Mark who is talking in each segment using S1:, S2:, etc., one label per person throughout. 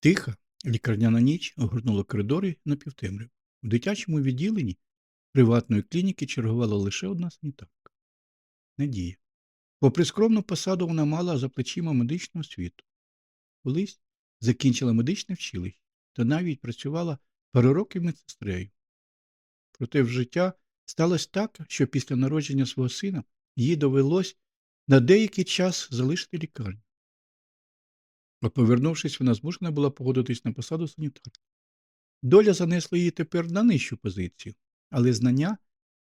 S1: Тиха, лікарняна ніч огорнула коридори на півтемряву. В дитячому відділенні приватної клініки чергувала лише одна санітарка Надія. Попри скромну посаду, вона мала за плечима медичну освіту. Колись закінчила медичне вчилище та навіть працювала пару років медсестрею. Проте в життя сталося так, що після народження свого сина їй довелось на деякий час залишити лікарню. Повернувшись, вона змушена була погодитись на посаду санітарки. Доля занесла її тепер на нижчу позицію, але знання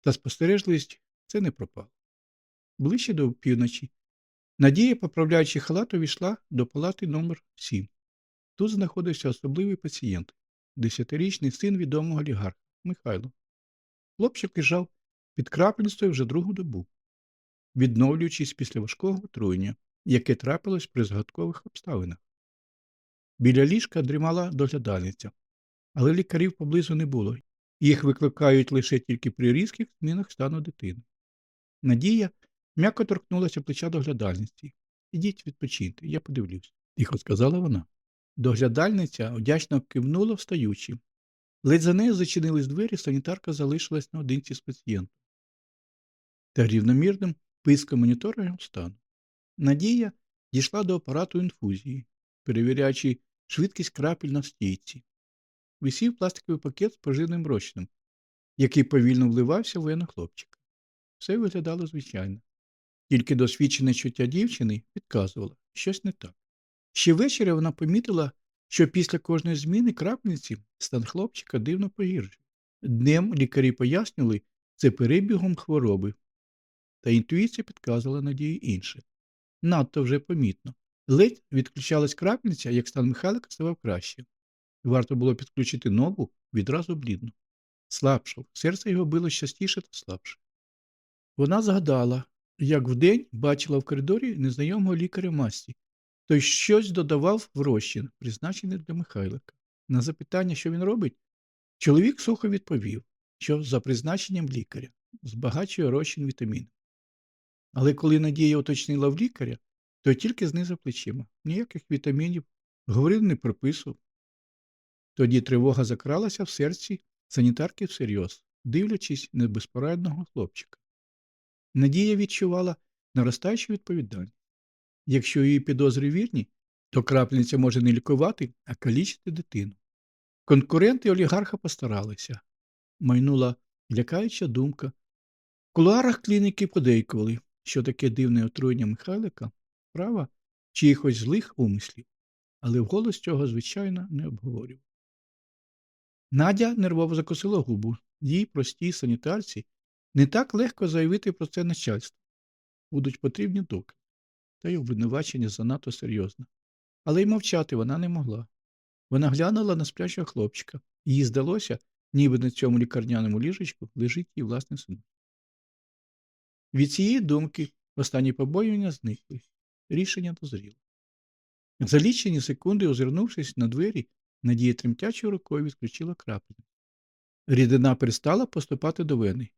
S1: та спостережливість це не пропало. Ближче до півночі Надія, поправляючи халат, увійшла до палати номер 7 Тут знаходився особливий пацієнт, десятирічний син відомого олігарха Михайло. Хлопчик лежав під крапельницею вже другу добу, відновлюючись після важкого отруєння, яке трапилось при згадкових обставинах. Біля ліжка дрімала доглядальниця, але лікарів поблизу не було. Їх викликають лише тільки при різких змінах стану дитини. Надія м'яко торкнулася плеча доглядальниці. Ідіть відпочиньте, я подивлюсь, тихо сказала вона. Доглядальниця вдячно кивнула встаючи. Ледь за нею зачинились двері, санітарка залишилась наодинці з пацієнтом. Та рівномірним писком монітора стану. Надія дійшла до апарату інфузії, перевіряючи швидкість крапель на стійці. Висів пластиковий пакет з поживним розчином, який повільно вливався в вену хлопчика. Все виглядало звичайно. Тільки досвідчене чуття дівчини підказувало, щось не так. Ще ввечері вона помітила, що після кожної зміни крапельниці стан хлопчика дивно погіршив. Днем лікарі пояснювали це перебігом хвороби, та інтуїція підказувала надії інше. Надто вже помітно. Ледь відключалась крапельниця, як стан Михайлика ставав краще. Варто було підключити ногу відразу блідно. Слабшав, серце його било частіше та слабше. Вона згадала, як вдень бачила в коридорі незнайомого лікаря масті, той щось додавав в розчин, призначений для Михайлика. На запитання, що він робить, чоловік сухо відповів, що за призначенням лікаря збагачує розчин вітамінів. Але коли Надія уточнила в лікаря, то тільки знизав плечима. Ніяких вітамінів, говорив, не прописував. Тоді тривога закралася в серці санітарки всерйоз, дивлячись на безпорадного хлопчика. Надія відчувала наростаючу відповідальність. Якщо її підозри вірні, то крапельниця може не лікувати, а калічити дитину. Конкуренти олігарха постаралися. Майнула лякаюча думка. В кулуарах клініки подейкували, що таке дивне отруєння Михайлика права чиїхось злих умислів, але вголос цього, звичайно, не обговорював. Надя нервово закосила губу. Їй, простій санітарці, не так легко заявити про це начальство. Будуть потрібні доки. Та й обвинувачення занадто серйозне. Але й мовчати вона не могла. Вона глянула на сплячого хлопчика. Їй здалося, ніби на цьому лікарняному ліжечку лежить її власний син. Від цієї думки останні побоювання зникли. Рішення дозріло. За лічені секунди, озирнувшись на двері, Надія тремтячою рукою відключила крапельницю. Рідина перестала поступати до вени.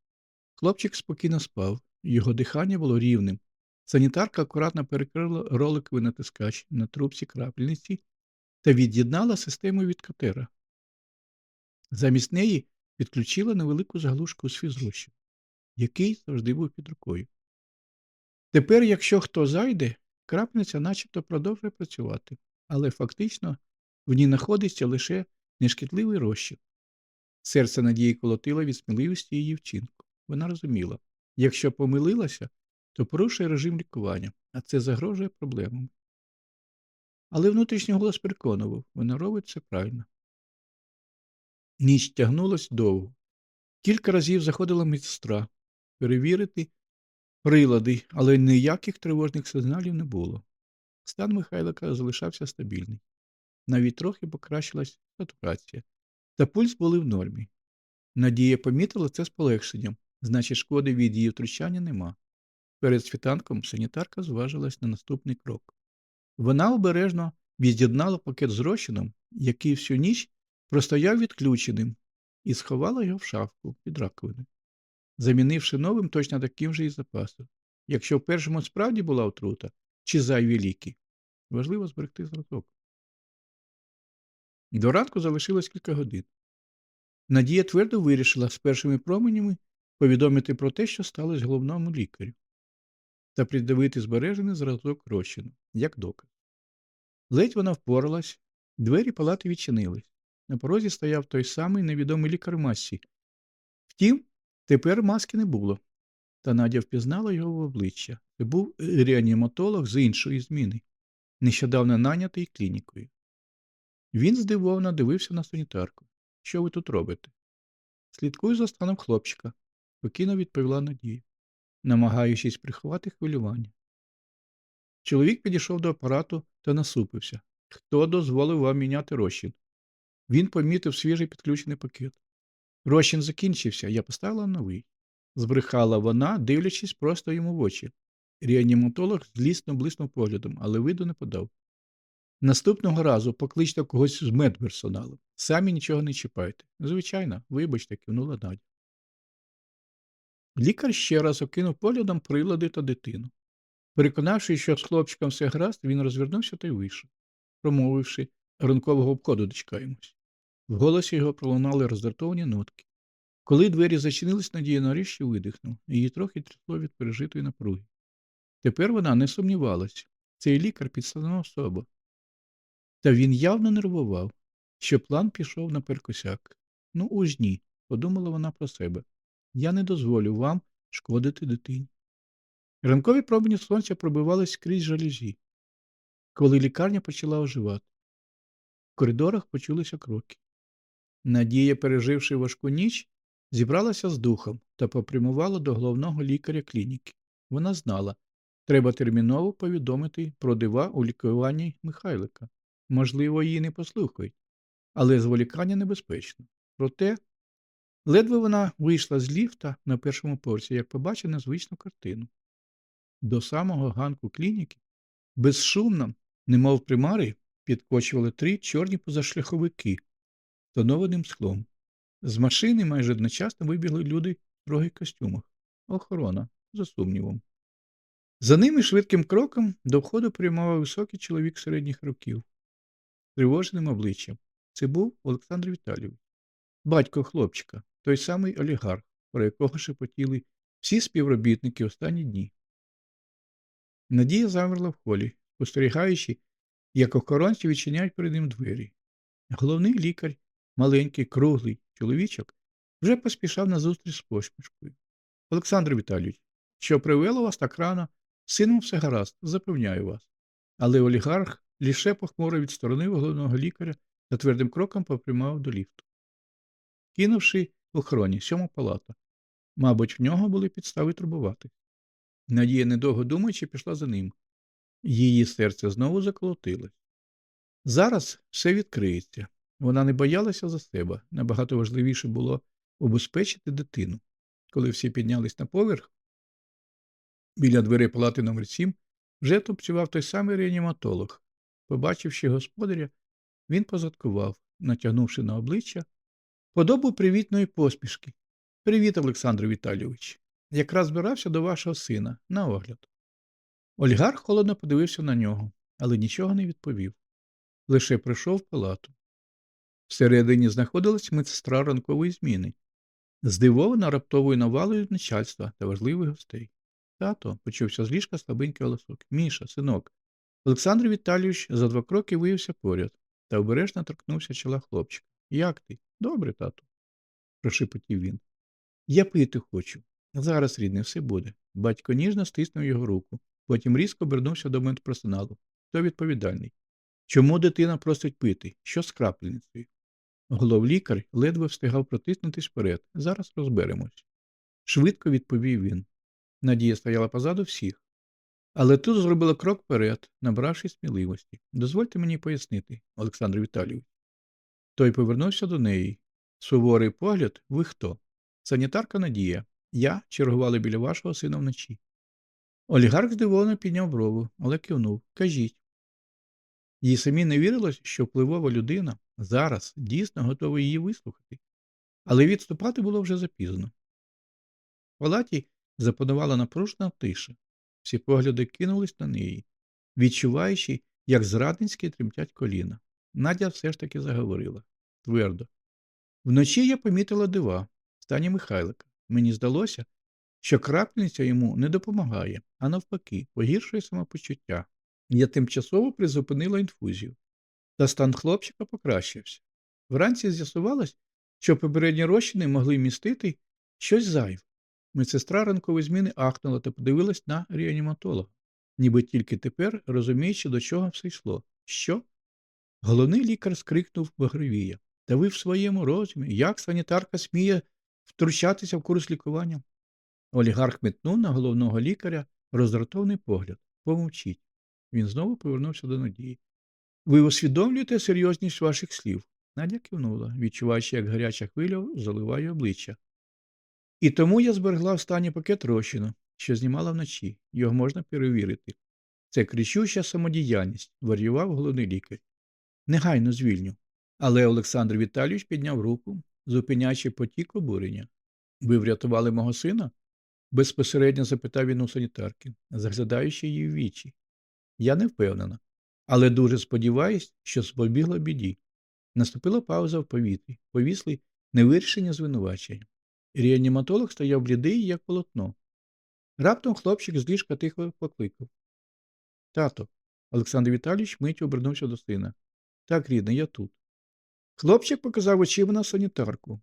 S1: Хлопчик спокійно спав, його дихання було рівним. Санітарка акуратно перекрила роликовий натискач на трубці крапельниці та від'єднала систему від котера. Замість неї підключила невелику заглушку з фізрощу, який завжди був під рукою. Тепер, якщо хто зайде, крапниця начебто продовжує працювати, але фактично в ній знаходиться лише нешкідливий розчин. Серце Надії колотило від сміливості її вчинку. Вона розуміла, якщо помилилася, то порушує режим лікування, а це загрожує проблемами. Але внутрішній голос переконував, вона робить це правильно. Ніч тягнулась довго. Кілька разів заходила медсестра перевірити прилади, але ніяких тривожних сигналів не було. Стан Михайлика залишався стабільний. Навіть трохи покращилась сатурація, та пульс були в нормі. Надія помітила це з полегшенням, значить, шкоди від її втручання нема. Перед світанком санітарка зважилась на наступний крок. Вона обережно від'єднала пакет з розчином, який всю ніч простояв відключеним, і сховала його в шафку під раковиною, замінивши новим точно таким же із запасу. Якщо в першому справді була отрута чи зайві ліки, важливо зберегти зразок. До ранку залишилось кілька годин. Надія твердо вирішила з першими променями повідомити про те, що сталося головному лікарю, та придавити збережений зразок розчину, як доказ. Ледь вона впоралась, двері палати відчинились. На порозі стояв той самий невідомий лікар Массі. Втім, тепер маски не було, та Надя впізнала його в обличчя. Це був реаніматолог з іншої зміни, нещодавно нанятий клінікою. Він здивовано дивився на санітарку. Що ви тут робите? Слідкую за станом хлопчика, спокійно відповіла Надія, намагаючись приховати хвилювання. Чоловік підійшов до апарату та насупився. Хто дозволив вам міняти розчин? Він помітив свіжий підключений пакет. Розчин закінчився, я поставила новий. Збрехала вона, дивлячись просто йому в очі. Реаніматолог злісно блиснув поглядом, але виду не подав. Наступного разу покличте когось з медперсоналу. Самі нічого не чіпайте. Звичайно, вибачте, кивнула Надя. Лікар ще раз окинув поглядом прилади та дитину. Переконавшись, що з хлопчиком все гаразд, він розвернувся та й вийшов, промовивши ранкового обходу дочекаємось. В голосі його пролунали роздратовані нотки. Коли двері зачинились, Надія нарешті видихнув, її трохи трясло від пережитої напруги. Тепер вона не сумнівалась. Цей лікар підставна особа. Та він явно нервував, що план пішов наперекосяк. Ну, уж ні, подумала вона про себе. Я не дозволю вам шкодити дитині. Ранкові промені сонця пробивались крізь жалюзі, коли лікарня почала оживати. В коридорах почулися кроки. Надія, переживши важку ніч, зібралася з духом та попрямувала до головного лікаря клініки. Вона знала, треба терміново повідомити про дива у лікуванні Михайлика. Можливо, її не послухають, але зволікання небезпечно. Проте, ледве вона вийшла з ліфта на першому поверсі, як побачила незвичну картину. До самого ганку клініки безшумно, немов примари, підкочували три чорні позашляховики тонованим склом. З машини майже одночасно вибігли люди в строгих костюмах. Охорона, за сумнівом. За ними швидким кроком до входу прямував високий чоловік середніх років, з тривожним обличчям. Це був Олександр Віталійович, батько хлопчика, той самий олігарх, про якого шепотіли всі співробітники останні дні. Надія замерла в холі, спостерігаючи, як охоронці відчиняють перед ним двері. Головний лікар, маленький, круглий чоловічок, вже поспішав на зустріч з посмішкою. Олександр Віталійович, що привело вас так рано, сином все гаразд, запевняю вас. Але олігарх лише похмуро відсторонив головного лікаря та твердим кроком попрямав до ліфту. Кинувши охороні сьома палата. Мабуть, в нього були підстави турбувати. Надія, недовго думаючи, пішла за ним. Її серце знову заколотилось. Зараз все відкриється. Вона не боялася за себе. Набагато важливіше було убезпечити дитину. Коли всі піднялись на поверх, біля дверей палати номер 7 вже топцював той самий реаніматолог. Побачивши господаря, він позадкував, натягнувши на обличчя подобу привітної посмішки. Привіт, Олександр Віталійович. Якраз збирався до вашого сина на огляд. Ольгар холодно подивився на нього, але нічого не відповів. Лише прийшов в палату. Всередині знаходилась медсестра ранкової зміни, здивована раптовою навалою начальства та важливих гостей. Тато, почувся з ліжка слабенький голосок. Міша, синок. Олександр Віталійович за два кроки виявився поряд та обережно торкнувся чола хлопчика. Як ти? Добре, тату, прошепотів він. Я пити хочу. Зараз, рідне, все буде. Батько ніжно стиснув його руку, потім різко обернувся до медперсоналу. Хто відповідальний? Чому дитина просить пити? Що з крапельницею? Головлікар ледве встигав протиснутись вперед. Зараз розберемось. Швидко відповів він. Надія стояла позаду всіх. Але тут зробила крок вперед, набравши сміливості. Дозвольте мені пояснити, Олександр Віталійович. Той повернувся до неї. Суворий погляд, ви хто? Санітарка Надія. Я чергувала біля вашого сина вночі. Олігарх здивовано підняв брову, але кивнув. Кажіть. Їй самі не вірилось, що впливова людина зараз дійсно готова її вислухати. Але відступати було вже запізно. В палаті запанувала напружена тиша. Всі погляди кинулись на неї, відчуваючи, як зрадницьки тремтять коліна. Надя все ж таки заговорила твердо. Вночі я помітила дива в стані Михайлика. Мені здалося, що крапельниця йому не допомагає, а навпаки, погіршує самопочуття. Я тимчасово призупинила інфузію, та стан хлопчика покращився. Вранці з'ясувалось, що попередні розчини могли містити щось зайве. Медсестра ранкової зміни ахнула та подивилась на реаніматолога, ніби тільки тепер розуміючи, до чого все йшло. Що? Головний лікар скрикнув Багровія. Та ви в своєму розумі, як санітарка сміє втручатися в курс лікування? Олігарх метнув на головного лікаря роздратований погляд. Помовчіть. Він знову повернувся до Надії. Ви усвідомлюєте серйозність ваших слів? Надя кивнула, відчуваючи, як гаряча хвиля заливає обличчя. І тому я зберегла в стані пакет розчину, що знімала вночі. Його можна перевірити. Це кричуща самодіяльність, варював головний лікар. Негайно звільню. Але Олександр Віталійович підняв руку, зупиняючи потік обурення. Ви врятували мого сина? безпосередньо запитав він у санітарки, заглядаючи її в вічі. Я не впевнена, але дуже сподіваюсь, що спобігла біді. Наступила пауза в повітрі, повісли невирішення звинувачення. Реаніматолог стояв блідий, як полотно. Раптом хлопчик з ліжка тихо покликав. Тато. Олександр Віталійович миттю обернувся до сина. Так, рідне, я тут. Хлопчик показав очима на санітарку.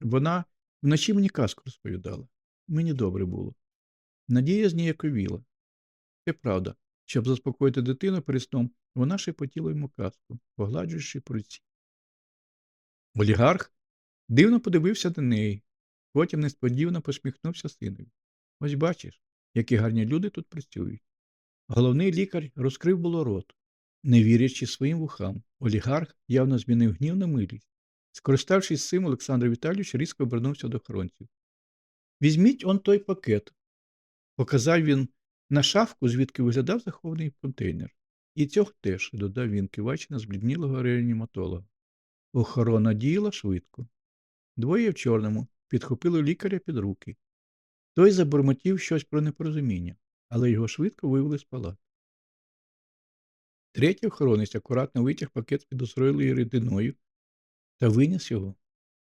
S1: Вона вночі мені казку розповідала. Мені добре було. Надія зніяковіла. Це правда. Щоб заспокоїти дитину перед сном, вона шепотіла йому казку, погладжуючи по руці. Олігарх дивно подивився на неї, потім несподівано посміхнувся синові. Ось бачиш, які гарні люди тут працюють. Головний лікар розкрив було рот. Не вірячи своїм вухам, олігарх явно змінив гнів на милість. Скориставшись цим, Олександр Віталійович різко обернувся до охоронців. Візьміть он той пакет. Показав він на шафку, звідки виглядав захований контейнер. І цього теж, додав він, киваючи на збліднілого реаніматолога. Охорона діяла швидко. Двоє в чорному підхопили лікаря під руки. Той забормотів щось про непорозуміння, але його швидко вивели з палати. Третій охоронець акуратно витяг пакет з підозрілою рідиною та виніс його.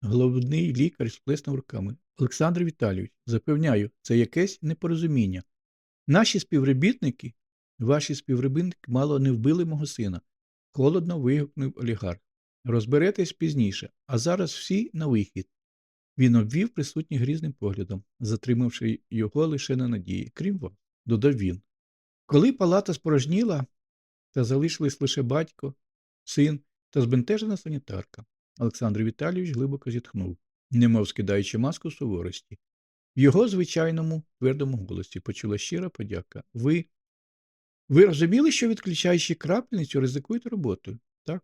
S1: Головний лікар сплеснув руками. Олександр Віталійович, запевняю, це якесь непорозуміння. Наші співробітники, ваші співробітники мало не вбили мого сина, холодно вигукнув олігарх. Розберетесь пізніше, а зараз всі на вихід. Він обвів присутніх грізним поглядом, затримавши його лише на надії, крім вас, додав він. Коли палата спорожніла, та залишились лише батько, син та збентежена санітарка, Олександр Віталійович глибоко зітхнув, немов скидаючи маску суворості. В його звичайному твердому голосі почула щира подяка. Ви. Ви розуміли, що відключаючи крапельницю, ризикуєте роботою? Так?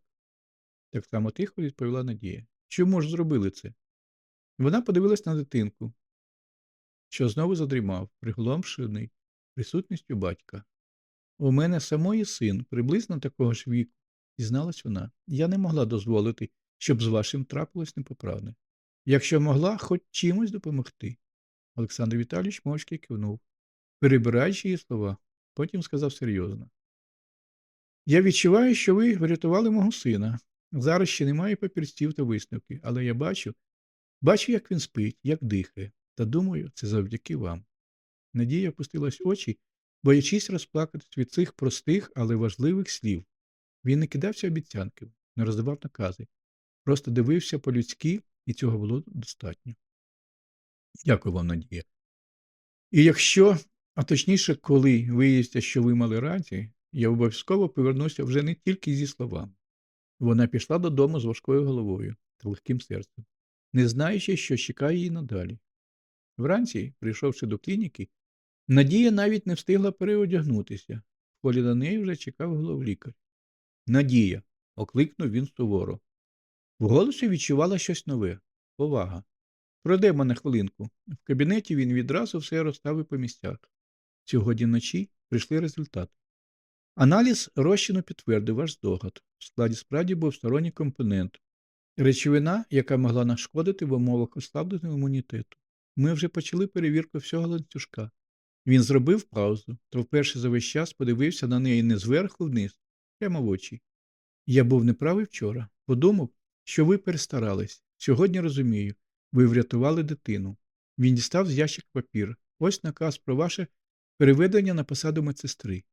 S1: Так само тихо відповіла Надія. Чому ж зробили це? Вона подивилась на дитинку, що знову задрімав, приголомшений присутністю батька. У мене самої син, приблизно такого ж віку, дізналась вона. Я не могла дозволити, щоб з вашим трапилось непоправне. Якщо могла, хоч чимось допомогти. Олександр Віталійович мовчки кивнув, перебираючи її слова, потім сказав серйозно. Я відчуваю, що ви врятували мого сина. Зараз ще немає папірців та висновки, але я бачу, бачу, як він спить, як дихає, та думаю, це завдяки вам. Надія опустилась очі, боячись розплакатись від цих простих, але важливих слів. Він не кидався обіцянками, не роздавав накази, просто дивився по-людськи, і цього було достатньо. Дякую вам, Надія. І якщо, а точніше, коли виявиться, що ви мали раді, я обов'язково повернуся вже не тільки зі словами. Вона пішла додому з важкою головою та легким серцем, не знаючи, що чекає її надалі. Вранці, прийшовши до клініки, Надія навіть не встигла переодягнутися. Полі на неї вже чекав головлікар. Надія, окликнув він суворо. В голосі відчувала щось нове повага. Пройдемо на хвилинку. В кабінеті він відразу все розставив по місцях. Сьогодні вночі прийшли результати. Аналіз розчину підтвердив ваш здогад. В складі справді був сторонній компонент. Речовина, яка могла нашкодити в умовах ослабленого імунітету. Ми вже почали перевірку всього ланцюжка. Він зробив паузу, то вперше за весь час подивився на неї не зверху вниз, прямо в очі. Я був неправий вчора. Подумав, що ви перестарались. Сьогодні розумію, ви врятували дитину. Він дістав з ящик папір. Ось наказ про ваше переведення на посаду медсестри.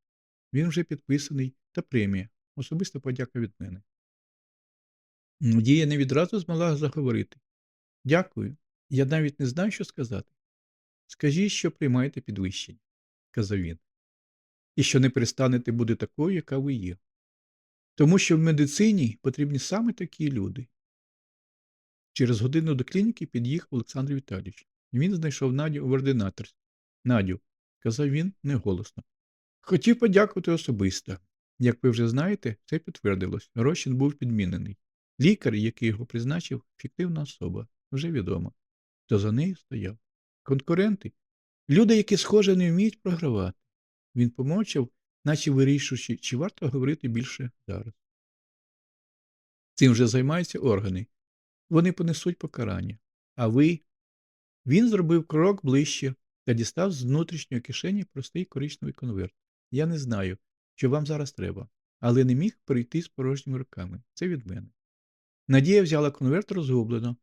S1: Він вже підписаний та премія. Особиста подяка від мене. Надія не відразу змогла заговорити. Дякую. Я навіть не знаю, що сказати. Скажіть, що приймаєте підвищення, сказав він, і що не перестанете бути такою, яка ви є. Тому що в медицині потрібні саме такі люди. Через годину до клініки під'їхав Олександр Віталійович. Він знайшов Надю в ординаторстві. Надю, сказав він неголосно. Хотів подякувати особисто. Як ви вже знаєте, це підтвердилось. Розчин був підмінений. Лікар, який його призначив, фіктивна особа, вже відомо. Хто за нею стояв. Конкуренти люди, які, схоже, не вміють програвати. Він помовчав, наче вирішуючи, чи варто говорити більше зараз. Цим вже займаються органи. Вони понесуть покарання. А ви. Він зробив крок ближче та дістав з внутрішньої кишені простий коричневий конверт. Я не знаю, що вам зараз треба, але не міг прийти з порожніми руками. Це від мене. Надія взяла конверт розгублено,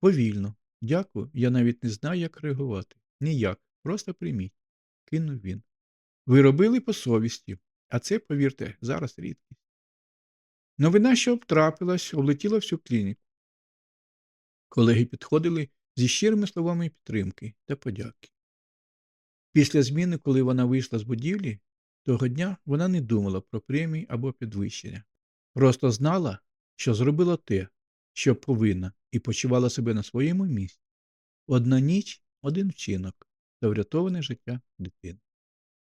S1: повільно. Дякую, я навіть не знаю, як реагувати. Ніяк, просто прийміть, кинув він. Ви робили по совісті, а це, повірте, зараз рідкість. Новина, що обтрапилась, облетіла всю клініку. Колеги підходили зі щирими словами підтримки та подяки. Після зміни, коли вона вийшла з будівлі, того дня вона не думала про премії або підвищення. Просто знала, що зробила те, що повинна, і почувала себе на своєму місці. Одна ніч, один вчинок та врятоване життя дитини.